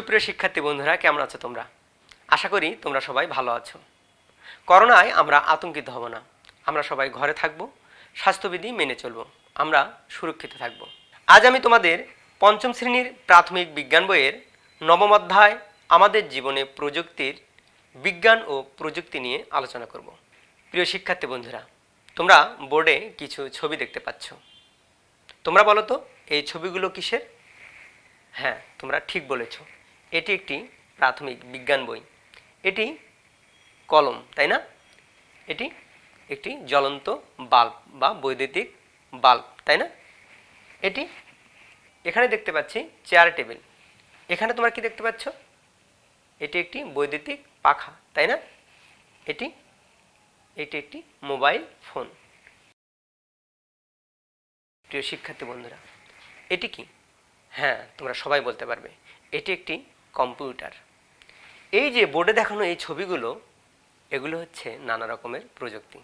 সুপ্রিয় শিক্ষার্থী বন্ধুরা, কেমন আছো তোমরা? আশা করি তোমরা সবাই ভালো আছো। করোনায় আমরা আতঙ্কিত হব না। আমরা সবাই ঘরে থাকব, স্বাস্থ্যবিধি মেনে চলব, আমরা সুরক্ষিত থাকব। আজ আমি তোমাদের পঞ্চম শ্রেণির প্রাথমিক বিজ্ঞান বইয়ের নবম অধ্যায়, আমাদের জীবনে প্রযুক্তির বিজ্ঞান ও প্রযুক্তি নিয়ে আলোচনা করব। প্রিয় শিক্ষার্থী বন্ধুরা, তোমরা বোর্ডে কিছু ছবি দেখতে পাচ্ছ। তোমরা বলো তো, এই ছবিগুলো কিসের? হ্যাঁ তোমরা ঠিক বলেছ। এটি একটি প্রাথমিক বিজ্ঞান বই। এটি কলম, তাই না? এটি একটি জ্বলন্ত বাল্ব বা বৈদ্যুতিক বাল্ব, তাই না? এটি এখানে দেখতে পাচ্ছি চেয়ার টেবিল। এখানে তোমরা কি দেখতে পাচ্ছ? এটি একটি বৈদ্যুতিক পাখা, তাই না? এটি এটি একটি মোবাইল ফোন। প্রিয় শিক্ষার্থী বন্ধুরা, এটি কি? হ্যাঁ তোমরা সবাই বলতে পারবে। এটি একটি কম্পিউটার। এই যে বোর্ডে দেখানো এই ছবিগুলো, এগুলো হচ্ছে নানা রকমের প্রযুক্তি।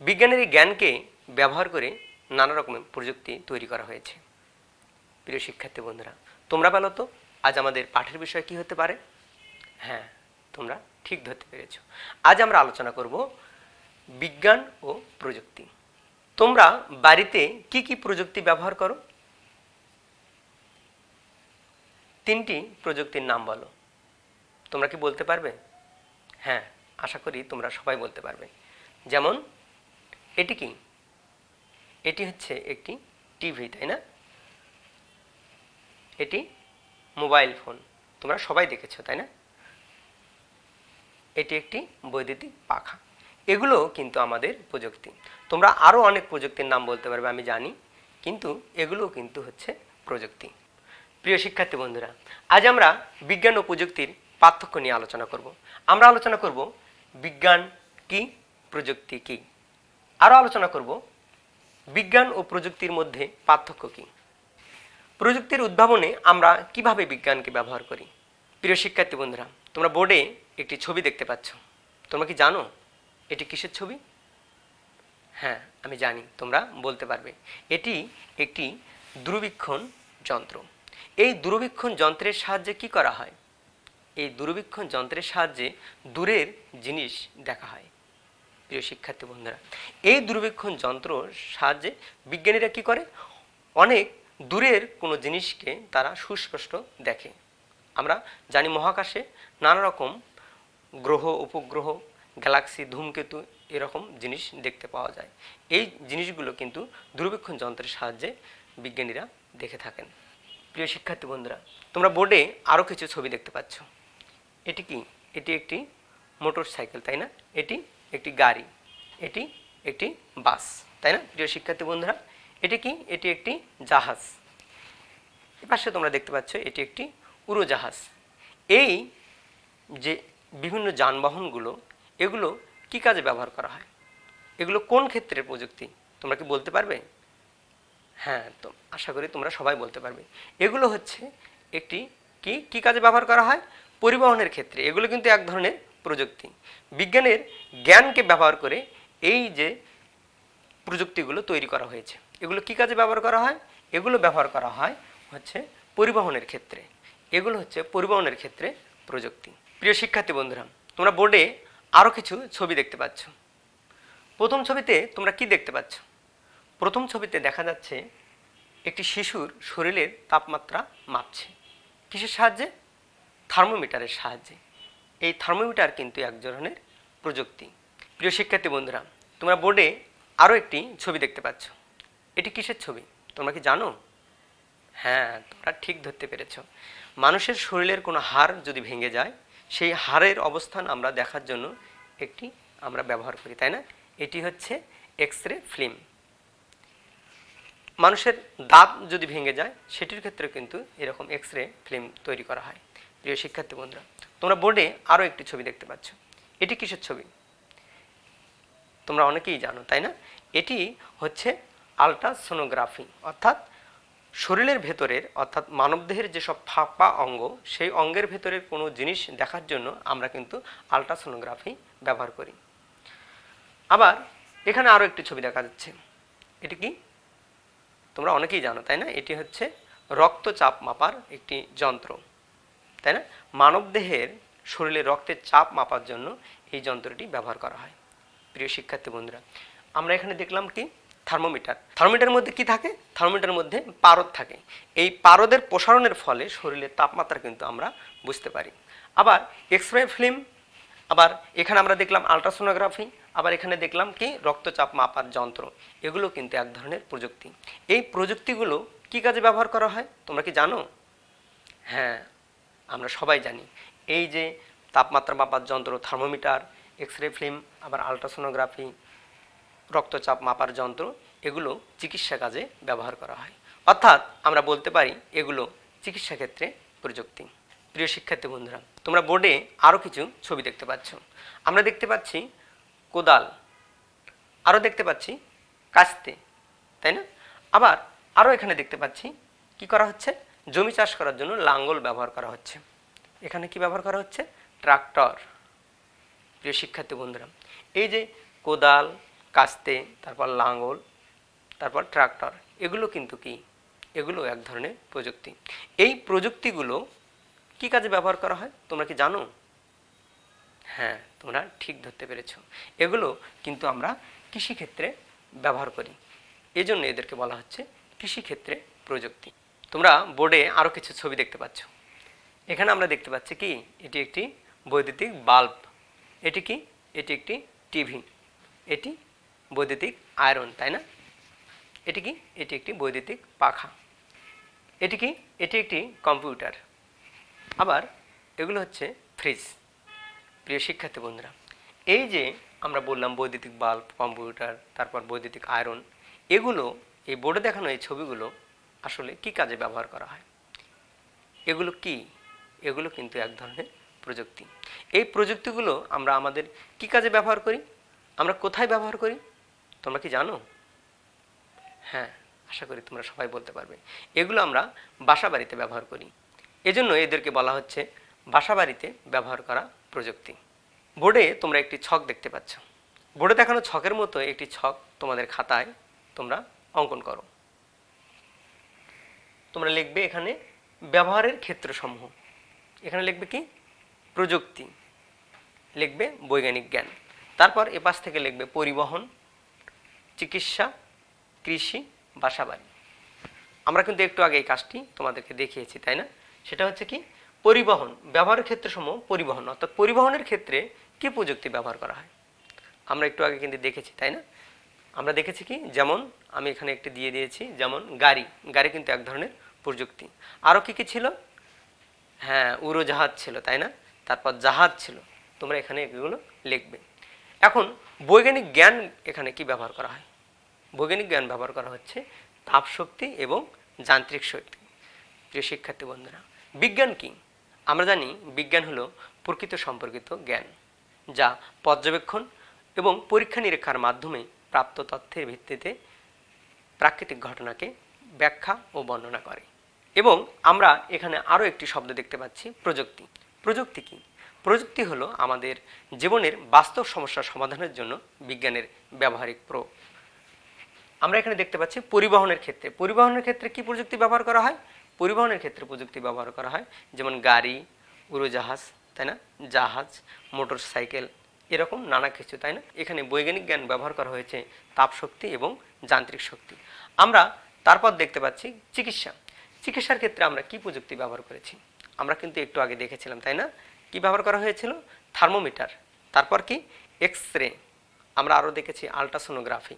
বিজ্ঞানের এই জ্ঞানকে ব্যবহার করে নানা রকমের প্রযুক্তি তৈরি করা হয়েছে। প্রিয় শিক্ষার্থী বন্ধুরা, তোমরা বলো তো, আজ আমাদের পাঠের বিষয় কি হতে পারে? হ্যাঁ তোমরা ঠিক ধরতে পেরেছ। আজ আমরা আলোচনা করব বিজ্ঞান ও প্রযুক্তি। তোমরা বাড়িতে কি কি প্রযুক্তি ব্যবহার করো? তিনটি প্রযুক্তির নাম বলো। তোমরা কি বলতে পারবে? হ্যাঁ আশা করি তোমরা সবাই বলতে পারবে। যেমন, এটি কি? এটি হচ্ছে একটি টিভি, তাই না? এটি মোবাইল ফোন। তোমরা সবাই দেখেছ, তাই না? এটি একটি বৈদ্যুতিক পাখা। এগুলো কিন্তু আমাদের প্রযুক্তি। তোমরা আরও অনেক প্রযুক্তির নাম বলতে পারবে, আমি জানি। কিন্তু এগুলো কিন্তু হচ্ছে প্রযুক্তি। প্রিয় শিক্ষার্থী বন্ধুরা, আজ আমরা বিজ্ঞান ও প্রযুক্তির পার্থক্য নিয়ে আলোচনা করব। আমরা আলোচনা করব বিজ্ঞান কি, প্রযুক্তি কি? আরও আলোচনা করব বিজ্ঞান ও প্রযুক্তির মধ্যে পার্থক্য কি? প্রযুক্তির উদ্ভাবনে আমরা কীভাবে বিজ্ঞানকে ব্যবহার করি? প্রিয় শিক্ষার্থী বন্ধুরা, তোমরা বোর্ডে একটি ছবি দেখতে পাচ্ছ। তোমরা কি জানো এটি কিসের ছবি? হ্যাঁ আমি জানি, তোমরা বলতে পারবে। এটি একটি দূরবীক্ষণ যন্ত্র। এই দূরবীক্ষণ যন্ত্রের সাহায্যে কি করা হয়? এই দূরবীক্ষণ যন্ত্রের সাহায্যে দূরের জিনিস দেখা হয়। প্রিয় শিক্ষার্থী বন্ধুরা, এই দূরবীক্ষণ যন্ত্র সাহায্যে বিজ্ঞানীরা কি করে? অনেক দূরের কোনো জিনিসকে তারা সুস্পষ্ট দেখে। আমরা জানি মহাকাশে নানা রকম গ্রহ, উপগ্রহ, গ্যালাক্সি, ধূমকেতু এরকম জিনিস দেখতে পাওয়া যায়। এই জিনিসগুলো কিন্তু দূরবীক্ষণ যন্ত্রের সাহায্যে বিজ্ঞানীরা দেখে থাকেন। প্রিয় শিক্ষার্থী বন্ধুরা, তোমরা বোর্ডে আরও কিছু ছবি দেখতে পাচ্ছ। এটি কি? এটি একটি মোটর সাইকেল, তাই না? এটি একটি গাড়ি, এটি একটি বাস, তাই না? প্রিয় শিক্ষার্থী বন্ধুরা, এটি কি? এটি একটি জাহাজ। এপাশে তোমরা দেখতে পাচ্ছ, এটি একটি উড়োজাহাজ। এই যে বিভিন্ন যানবাহনগুলো, এগুলো কি কাজে ব্যবহার করা হয়? এগুলো কোন ক্ষেত্রের প্রযুক্তি? তোমরা কি বলতে পারবে? হ্যাঁ তো আশা করি তোমরা সবাই বলতে পারবে। এগুলো হচ্ছে একটি কি কি কাজে ব্যবহার করা হয়? পরিবহনের ক্ষেত্রে। এগুলো কিন্তু এক ধরনের প্রযুক্তি। বিজ্ঞানের জ্ঞানকে ব্যবহার করে এই যে প্রযুক্তিগুলো তৈরি করা হয়েছে, এগুলো কি কাজে ব্যবহার করা হয়? এগুলো ব্যবহার করা হয় হচ্ছে পরিবহনের ক্ষেত্রে। এগুলো হচ্ছে পরিবহনের ক্ষেত্রে প্রযুক্তি। প্রিয় শিক্ষার্থী বন্ধুরা, তোমরা বোর্ডে আরও কিছু ছবি দেখতে পাচ্ছ। প্রথম ছবিতে তোমরা কি দেখতে পাচ্ছ? প্রথম ছবিতে দেখা যাচ্ছে একটি শিশুর শরীরের তাপমাত্রা মাপছে। কিসের সাহায্যে? থার্মোমিটারের সাহায্যে। এই থার্মোমিটার কিন্তু এক ধরনের প্রযুক্তি। প্রিয় শিক্ষার্থী বন্ধুরা, তোমরা বোর্ডে আরও একটি ছবি দেখতে পাচ্ছ। এটি কিসের ছবি? তোমরা কি জানো? হ্যাঁ তোমরা ঠিক ধরতে পেরেছ। মানুষের শরীরের কোনো হাড় যদি ভেঙে যায়, সেই হাড়ের অবস্থান আমরা দেখার জন্য একটি আমরা ব্যবহার করি, তাই না? এটি হচ্ছে এক্স রে ফিল্ম। মানুষের দাঁত যদি ভেঙে যায়, সেটির ক্ষেত্রে কিন্তু এরকম এক্স রে ফিল্ম তৈরি করা হয়। প্রিয় শিক্ষার্থী বন্ধুরা, তোমরা বোর্ডে আরও একটি ছবি দেখতে পাচ্ছ। এটি কিসের ছবি? তোমরা অনেকেই জানো, তাই না? এটি হচ্ছে আলট্রাসোনোগ্রাফি অর্থাৎ শরীরের ভেতরের, অর্থাৎ মানবদেহের যেসব ফাঁপা অঙ্গ, সেই অঙ্গের ভেতরের কোনো জিনিস দেখার জন্য আমরা কিন্তু আলট্রাসোনোগ্রাফি ব্যবহার করি। আবার এখানে আরও একটি ছবি দেখা যাচ্ছে। এটি কি? তোমরা অনেকেই জানো, তাই না? এটি হচ্ছে রক্তচাপ মাপার একটি যন্ত্র, তাই না? মানবদেহের শরীরে রক্তের চাপ মাপার জন্য এই যন্ত্রটি ব্যবহার করা হয়। প্রিয় শিক্ষার্থী বন্ধুরা, আমরা এখানে দেখলাম কি? থার্মোমিটার। থার্মোমিটারের মধ্যে কি থাকে? থার্মোমিটারের মধ্যে পারদ থাকে। এই পারদের প্রসারণের ফলে শরীরের তাপমাত্রা কিন্তু আমরা বুঝতে পারি। আবার এক্স রে ফিল্ম আবার এখানে আমরা দেখলাম আলট্রাসোনোগ্রাফি আবার এখানে দেখলাম কি? রক্তচাপ মাপার যন্ত্র। এগুলো কিন্তু এক ধরনের প্রযুক্তি। এই প্রযুক্তিগুলো কি কাজে ব্যবহার করা হয়? তোমরা কি জানো? হ্যাঁ আমরা সবাই জানি। এই যে তাপমাত্রা মাপার যন্ত্র, থার্মোমিটার এক্স রে ফিল্ম, আবার আলট্রাসোনোগ্রাফি রক্তচাপ মাপার যন্ত্র, এগুলো চিকিৎসা কাজে ব্যবহার করা হয়। অর্থাৎ আমরা বলতে পারি এগুলো চিকিৎসা ক্ষেত্রে প্রযুক্তি। প্রিয় শিক্ষার্থী বন্ধুরা তোমরা বোর্ডে আরও কিছু ছবি দেখতে পাচ্ছ। আমরা দেখতে পাচ্ছি কোদাল আরও দেখতে পাচ্ছি কাস্তে, তাই না? আবার আরও এখানে দেখতে পাচ্ছি কি করা হচ্ছে? জমি চাষ করার জন্য লাঙ্গল ব্যবহার করা হচ্ছে। এখানে কি ব্যবহার করা হচ্ছে? ট্রাক্টর। প্রিয় শিক্ষার্থী বন্ধুরা, এই যে কোদাল, কাস্তে, তারপর লাঙ্গল, তারপর ট্রাক্টর, এগুলো কিন্তু কি? এগুলো এক ধরনের প্রযুক্তি। এই প্রযুক্তিগুলো কি কাজে ব্যবহার করা হয়? তোমরা কি জানো? হ্যাঁ তোমরা ঠিক ধরতে পেরেছ। এগুলো কিন্তু আমরা কৃষিক্ষেত্রে ব্যবহার করি। এজন্য এদেরকে বলা হচ্ছে কৃষিক্ষেত্রে প্রযুক্তি। তোমরা বোর্ডে আরও কিছু ছবি দেখতে পাচ্ছ। এখানে আমরা দেখতে পাচ্ছি কি? এটি একটি বৈদ্যুতিক বাল্ব। এটি কি? এটি একটি টিভি এটি বৈদ্যুতিক আয়রন, তাই না? এটি কি? এটি একটি বৈদ্যুতিক পাখা। এটি কি? এটি একটি কম্পিউটার। আবার এগুলো হচ্ছে ফ্রিজ। প্রিয় শিক্ষার্থী বন্ধুরা, এই যে আমরা বললাম বৈদ্যুতিক বাল্ব, কম্পিউটার, তারপর বৈদ্যুতিক আয়রন, এগুলো এই বোর্ডে দেখানো এই ছবিগুলো আসলে কি কাজে ব্যবহার করা হয়? এগুলো কি? এগুলো কিন্তু এক ধরনের প্রযুক্তি। এই প্রযুক্তিগুলো আমরা আমাদের কি কাজে ব্যবহার করি? আমরা কোথায় ব্যবহার করি? তোমরা কি জানো? হ্যাঁ আশা করি তোমরা সবাই বলতে পারবে। এগুলো আমরা বাসা বাড়িতে ব্যবহার করি। এজন্য এদেরকে বলা হচ্ছে বাসা বাড়িতে ব্যবহার করা প্রযুক্তি। বোর্ডে তোমরা একটি ছক দেখতে পাচ্ছ। বোর্ডে দেখানো ছকের মতো একটি ছক তোমাদের খাতায় তোমরা অঙ্কন করো। তোমরা লিখবে এখানে ব্যবহারের ক্ষেত্রসমূহ। এখানে লিখবে কি? প্রযুক্তি। লিখবে বৈজ্ঞানিক জ্ঞান। তারপর এপাশ থেকে লিখবে পরিবহন, চিকিৎসা, কৃষি, বাসাবাড়ি। আমরা কিন্তু একটু আগে এই কাজটি তোমাদেরকে দেখিয়েছি, তাই না? সেটা হচ্ছে কি? পরিবহন ব্যবহারের ক্ষেত্রে সমূহ পরিবহন। অর্থাৎ পরিবহনের ক্ষেত্রে কি প্রযুক্তি ব্যবহার করা হয়? আমরা একটু আগে কিন্তু দেখেছি, তাই না? আমরা দেখেছি কি? যেমন আমি এখানে একটি দিয়ে দিয়েছি, যেমন গাড়ি। গাড়ি কিন্তু এক ধরনের প্রযুক্তি। আরও কী কী ছিল? হ্যাঁ উড়োজাহাজ ছিল, তাই না? তারপর জাহাজ ছিল। তোমরা এখানে এগুলো লিখবে। এখন বৈজ্ঞানিক জ্ঞান এখানে কি ব্যবহার করা হয়? বৈজ্ঞানিক জ্ঞান ব্যবহার করা হচ্ছে তাপশক্তি এবং যান্ত্রিক শক্তি। প্রিয় শিক্ষার্থী বন্ধুরা বিজ্ঞান কি? আমরা জানি বিজ্ঞান হলো প্রকৃত সম্পর্কিত জ্ঞান, যা পর্যবেক্ষণ এবং পরীক্ষা নিরীক্ষার মাধ্যমে প্রাপ্ত তথ্যের ভিত্তিতে প্রাকৃতিক ঘটনাকে ব্যাখ্যা ও বর্ণনা করে। এবং আমরা এখানে আরও একটি শব্দ দেখতে পাচ্ছি, প্রযুক্তি। প্রযুক্তি কি? প্রযুক্তি হলো আমাদের জীবনের বাস্তব সমস্যার সমাধানের জন্য বিজ্ঞানের ব্যবহারিক প্র আমরা এখানে দেখতে পাচ্ছি পরিবহনের ক্ষেত্রে। পরিবহনের ক্ষেত্রে কি প্রযুক্তি ব্যবহার করা হয়? পরিবহনের ক্ষেত্রে প্রযুক্তি ব্যবহার করা হয়, যেমন গাড়ি, উড়োজাহাজ, তাই না? জাহাজ মোটর সাইকেল এরকম নানা কিছু, তাই না? এখানে বৈজ্ঞানিক জ্ঞান ব্যবহার করা হয়েছে তাপশক্তি এবং যান্ত্রিক শক্তি। আমরা তারপর দেখতে পাচ্ছি চিকিৎসা। চিকিৎসার ক্ষেত্রে আমরা কি প্রযুক্তি ব্যবহার করেছি? আমরা কিন্তু একটু আগে দেখেছিলাম, তাই না? কি ব্যবহার করা হয়েছিল? থার্মোমিটার। তারপর কি? এক্স রে আমরা আরও দেখেছি আলট্রাসোনোগ্রাফি।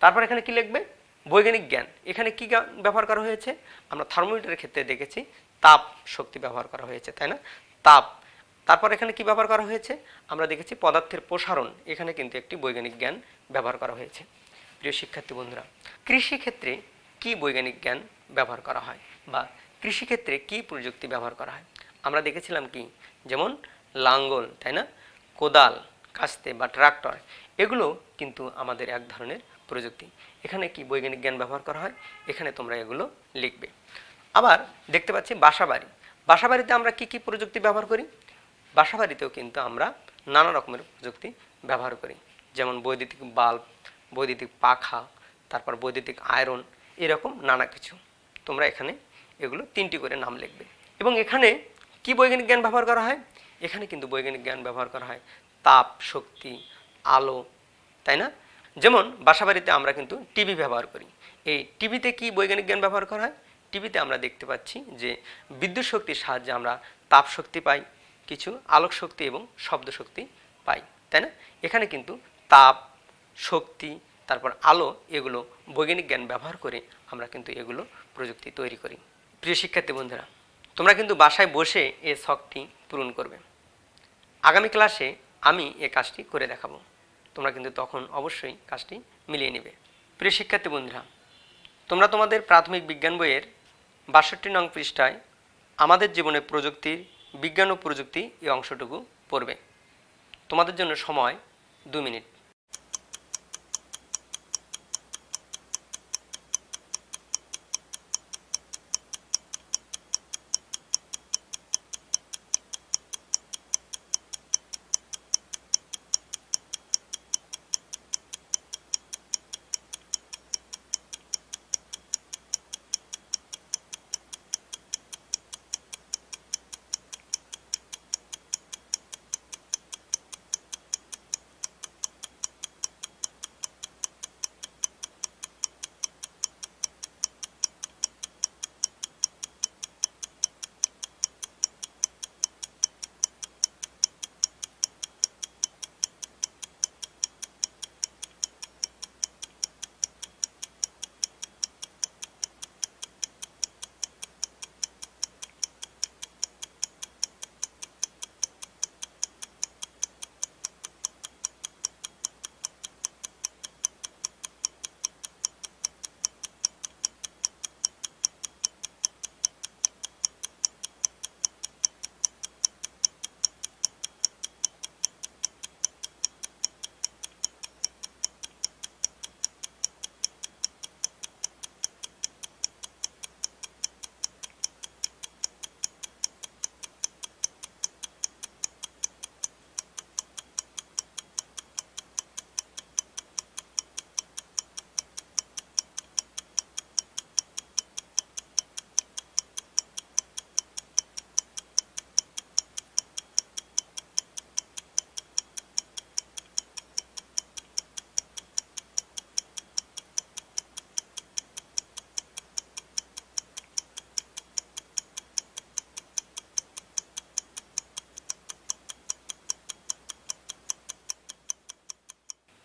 তারপর এখানে কি লিখবে? বৈজ্ঞানিক জ্ঞান। এখানে কি ব্যবহার করা হয়েছে? আমরা থার্মোমিটারের ক্ষেত্রে দেখেছি, তাপ শক্তি ব্যবহার করা হয়েছে, তাই না? তাপ। তারপর এখানে কি ব্যবহার করা হয়েছে? আমরা দেখেছি পদার্থের প্রসারণ। এখানে কিন্তু একটি বৈজ্ঞানিক জ্ঞান ব্যবহার করা হয়েছে। প্রিয় শিক্ষার্থী বন্ধুরা কৃষি ক্ষেত্রে কি বৈজ্ঞানিক জ্ঞান ব্যবহার করা হয়? বা কৃষিক্ষেত্রে কি প্রযুক্তি ব্যবহার করা হয়? আমরা দেখেছিলাম কি? যেমন লাঙ্গল, তাই না? কোদাল, কাস্তে বা ট্রাক্টর, এগুলো কিন্তু আমাদের এক ধরনের প্রযুক্তি। এখানে কি বৈজ্ঞানিক জ্ঞান ব্যবহার করা হয়? এখানে তোমরা এগুলো লিখবে। আবার দেখতে পাচ্ছি বাসাবাড়ি। বাসাবাড়িতে আমরা কি কি প্রযুক্তি ব্যবহার করি? বাসাবাড়িতেও কিন্তু আমরা নানা রকমের প্রযুক্তি ব্যবহার করি। যেমন বৈদ্যুতিক বাল্ব, বৈদ্যুতিক পাখা, তারপর বৈদ্যুতিক আয়রন, এরকম নানা কিছু। তোমরা এখানে এগুলো তিনটি করে নাম লিখবে। এবং এখানে কি বৈজ্ঞানিক জ্ঞান ব্যবহার করা হয়? এখানে কিন্তু বৈজ্ঞানিক জ্ঞান ব্যবহার করা হয়। তাপ, শক্তি, আলো, তাই না? যেমন বাসাবাড়িতে আমরা কিন্তু টিভি ব্যবহার করি। এই টিভিতে কি বৈজ্ঞানিক জ্ঞান ব্যবহার করা হয়? টিভিতে আমরা দেখতে পাচ্ছি যে বিদ্যুৎ শক্তির সাহায্যে আমরা তাপ শক্তি পাই, কিছু আলোক শক্তি এবং শব্দ শক্তি পাই, তাই না? এখানে কিন্তু তাপ, শক্তি, তারপর আলো এগুলো বৈজ্ঞানিক জ্ঞান ব্যবহার করে আমরা কিন্তু এগুলো প্রযুক্তি তৈরি করি। প্রিয় শিক্ষার্থী বন্ধুরা, তোমরা কিন্তু বাসায় বসে এ শখটি পূরণ করবে। আগামী ক্লাসে আমি এ কাজটি করে দেখাবো। তোমরা কিন্তু তখন অবশ্যই কাজটি মিলিয়ে নেবে। প্রিয় শিক্ষার্থী বন্ধুরা, তোমরা তোমাদের প্রাথমিক বিজ্ঞান বইয়ের বাষট্টি নং পৃষ্ঠায় আমাদের জীবনে প্রযুক্তির বিজ্ঞান ও প্রযুক্তি এই অংশটুকু পড়বে। তোমাদের জন্য সময় দু মিনিট।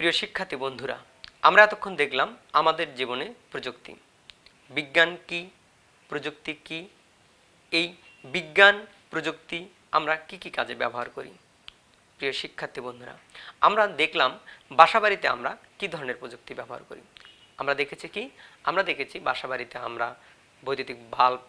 প্রিয় শিক্ষার্থী বন্ধুরা, আমরা এতক্ষণ দেখলাম আমাদের জীবনে প্রযুক্তি। বিজ্ঞান কি, প্রযুক্তি কি, এই বিজ্ঞান, প্রযুক্তি আমরা কি কি কাজে ব্যবহার করি? প্রিয় শিক্ষার্থী বন্ধুরা, আমরা দেখলাম বাসাবাড়িতে আমরা কি ধরনের প্রযুক্তি ব্যবহার করি? আমরা দেখেছি কি? আমরা দেখেছি বাসাবাড়িতে আমরা বৈদ্যুতিক বাল্ব,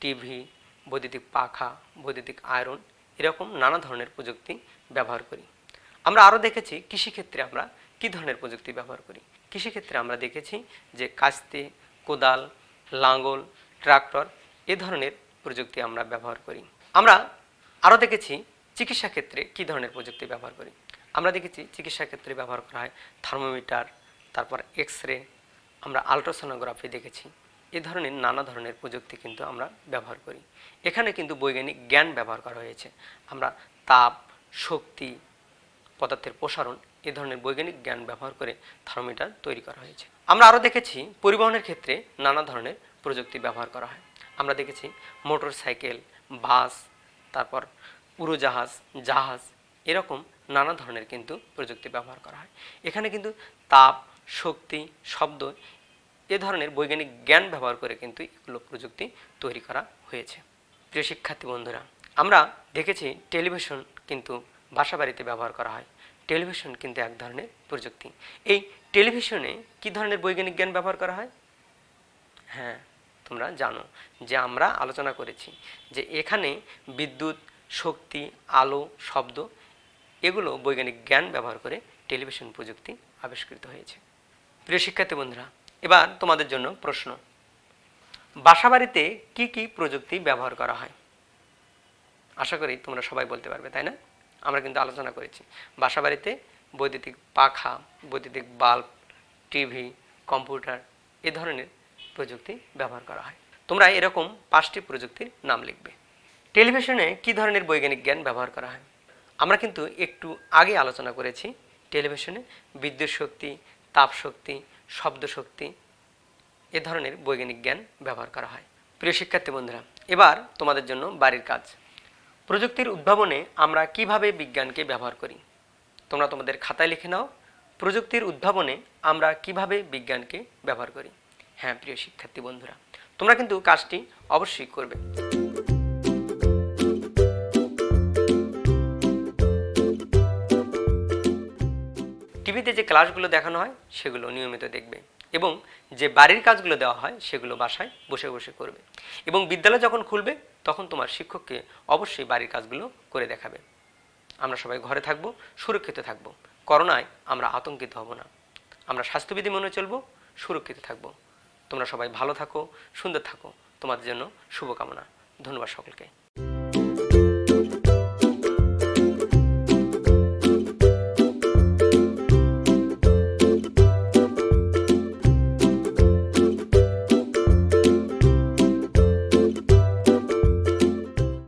টিভি, বৈদ্যুতিক পাখা, বৈদ্যুতিক আয়রন, এরকম নানা ধরনের প্রযুক্তি ব্যবহার করি। আমরা আরও দেখেছি কৃষিক্ষেত্রে আমরা কি ধরনের প্রযুক্তি ব্যবহার করি? কৃষিক্ষেত্রে আমরা দেখেছি যে কাস্তে, কোদাল, লাঙ্গল, ট্রাক্টর এ ধরনের প্রযুক্তি আমরা ব্যবহার করি। আমরা আরও দেখেছি চিকিৎসা ক্ষেত্রে কী ধরনের প্রযুক্তি ব্যবহার করি? আমরা দেখেছি চিকিৎসা ক্ষেত্রে ব্যবহার করা হয় থার্মোমিটার, তারপর এক্স রে আমরা আলট্রাসোনোগ্রাফি দেখেছি। এ ধরনের নানা ধরনের প্রযুক্তি কিন্তু আমরা ব্যবহার করি। এখানে কিন্তু বৈজ্ঞানিক জ্ঞান ব্যবহার করা হয়েছে। আমরা তাপ, শক্তি পদার্থের প্রসারণ, এ ধরনের বৈজ্ঞানিক জ্ঞান ব্যবহার করে থার্মোমিটার তৈরি করা হয়েছে। আমরা আরও দেখেছি পরিবহনের ক্ষেত্রে নানা ধরনের প্রযুক্তি ব্যবহার করা হয়। আমরা দেখেছি মোটর সাইকেল বাস, তারপর উড়োজাহাজ, জাহাজ, এরকম নানা ধরনের কিন্তু প্রযুক্তি ব্যবহার করা হয়। এখানে কিন্তু তাপ, শক্তি, শব্দ, এ ধরনের বৈজ্ঞানিক জ্ঞান ব্যবহার করে কিন্তু এগুলো প্রযুক্তি তৈরি করা হয়েছে। প্রিয় শিক্ষার্থী বন্ধুরা, আমরা দেখেছি টেলিভিশন কিন্তু বাসা বাড়িতে ব্যবহার করা হয়। টেলিভিশন কিন্তু এক ধরনের প্রযুক্তি। এই টেলিভিশনে কি ধরনের বৈজ্ঞানিক জ্ঞান ব্যবহার করা হয়? হ্যাঁ তোমরা জানো যে আমরা আলোচনা করেছি যে এখানে বিদ্যুৎ, শক্তি, আলো, শব্দ এগুলো বৈজ্ঞানিক জ্ঞান ব্যবহার করে টেলিভিশন প্রযুক্তি আবিষ্কৃত হয়েছে। প্রিয় শিক্ষার্থী বন্ধুরা, এবার তোমাদের জন্য প্রশ্ন। বাসাবাড়িতে কি কি প্রযুক্তি ব্যবহার করা হয়? আশা করি তোমরা সবাই বলতে পারবে, তাই না? আমরা কিন্তু আলোচনা করেছি। বাসাবাড়িতে বৈদ্যুতিক পাখা, বৈদ্যুতিক বাল্ব, টিভি, কম্পিউটার এ ধরনের প্রযুক্তি ব্যবহার করা হয়। তোমরা এরকম পাঁচটি প্রযুক্তির নাম লিখবে। টেলিভিশনে কি ধরনের বৈজ্ঞানিক জ্ঞান ব্যবহার করা হয়? আমরা কিন্তু একটু আগে আলোচনা করেছি টেলিভিশনে বিদ্যুৎ শক্তি, তাপ শক্তি, শব্দ শক্তি এ ধরনের বৈজ্ঞানিক জ্ঞান ব্যবহার করা হয়। প্রিয় শিক্ষার্থী বন্ধুরা, এবার তোমাদের জন্য বাড়ির কাজ। প্রযুক্তির উদ্ভাবনে আমরা কীভাবে বিজ্ঞানকে ব্যবহার করি? তোমরা তোমাদের খাতায় লিখে নাও, প্রযুক্তির উদ্ভাবনে আমরা কীভাবে বিজ্ঞানকে ব্যবহার করি? হ্যাঁ প্রিয় শিক্ষার্থী বন্ধুরা, তোমরা কিন্তু কাজটি অবশ্যই করবে। টিভিতে যে ক্লাসগুলো দেখানো হয়, সেগুলো নিয়মিত দেখবে এবং যে বাড়ির কাজগুলো দেওয়া হয়, সেগুলো বাসায় বসে বসে করবে। এবং বিদ্যালয় যখন খুলবে তখন তোমার শিক্ষককে অবশ্যই বাড়ির কাজগুলো করে দেখাবে। আমরা সবাই ঘরে থাকব, সুরক্ষিত থাকব। করোনায় আমরা আতঙ্কিত হব না। আমরা স্বাস্থ্যবিধি মনে চলব, সুরক্ষিত থাকব। তোমরা সবাই ভালো থাকো, সুন্দর থাকো। তোমাদের জন্য শুভকামনা। ধন্যবাদ সকলকে।